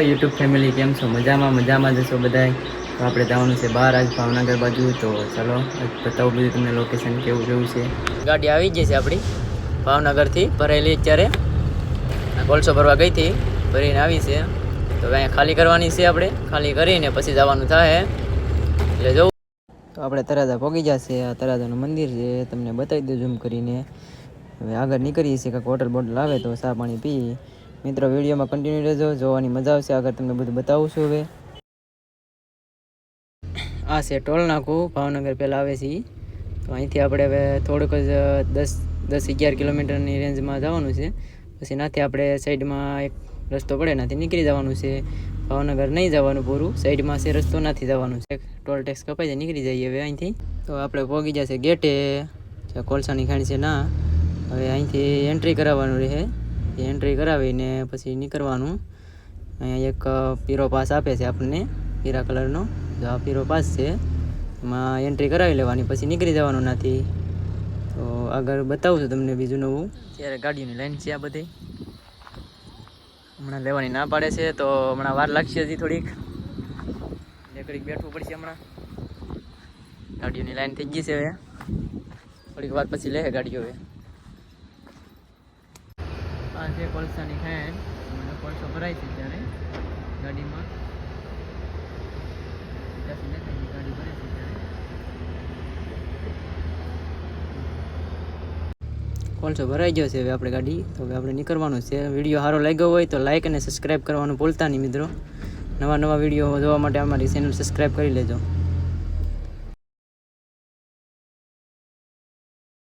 YouTube family કેમ છો? મજામાં મજામાં જશો બધાય? તો આપણે જવાનું છે બહાર આજ ભાવનગર બાજુ. તો ચલો બતાવું બધું તમને લોકેશન કેવું કેવું છે. ગાડી આવી ગઈ છે આપણી ભાવનગરથી ભરેલી અત્યારે. કોલસો ભરવા ગઈ હતી ભરીને આવી છે. તો હવે અહીંયા ખાલી કરવાની છે આપણે ખાલી કરીને પછી જવાનું થાય. એટલે જવું તો આપણે તરાજા પહોંચી જશે આ તરાજાનું મંદિર છે તમને બતાવી દઉં ઝૂમ કરીને. હવે આગળ નીકળીએ છીએ કાંઈક હોટલ બોટલ આવે તો ચા પાણી પી મિત્રો, વિડીયોમાં કન્ટિન્યુ રહેજો. જોવાની મજા આવશે. આગળ તમને બધું બતાવું છું હવે. આ છે ટોલ નાકું. ભાવનગર પહેલાં આવે છે. તો અહીંથી આપણે હવે થોડુંક જ, દસ દસ અગિયાર કિલોમીટરની રેન્જમાં જવાનું છે. પછી નાથી આપણે સાઈડમાં એક રસ્તો પડે નાથી નીકળી જવાનું છે. ભાવનગર નહીં જવાનું પૂરું. સાઈડમાં છે રસ્તો, નથી જવાનું છે. ટોલ ટેક્સ કપાઈ જાય નીકળી જઈએ હવે અહીંથી. તો આપણે પહોંચી જશે ગેટે. કોલસાની ખાણી છે ના. હવે અહીંથી એન્ટ્રી કરાવવાનું રહે. એન્ટ્રી કરાવીને પછી નીકળવાનું અહીંયા એક પીરો પાસ આપે છે આપણને પીરા કલરનો. જો આ પીરો પાસ છે, એમાં એન્ટ્રી કરાવી લેવાની, પછી નીકળી જવાનું નથી. તો આગળ બતાવું છું તમને બીજું નવું. ત્યારે ગાડીઓની લાઈન છે આ બધી. હમણાં લેવાની ના પાડે છે, તો હમણાં વાર લાગશે હજી થોડીક. ઘડીક બેઠવું પડશે હમણાં. ગાડીઓની લાઈન થઈ ગઈ છે હવે. થોડીક વાર પછી લે ગાડીઓ હવે. છે કોલસાની ખાંડ મને કોલસો ભરાય છે ત્યારે ગાડીમાં. કોલસો ભરાઈ ગયો છે હવે આપણે ગાડી. તો હવે આપણે નીકળવાનું છે. વીડિયો સારો લાગ્યો હોય તો લાઈક અને સબસ્ક્રાઈબ કરવાનું ભૂલતા નહીં મિત્રો. નવા નવા વીડિયો જોવા માટે અમારી ચેનલ સબસ્ક્રાઈબ કરી લેજો.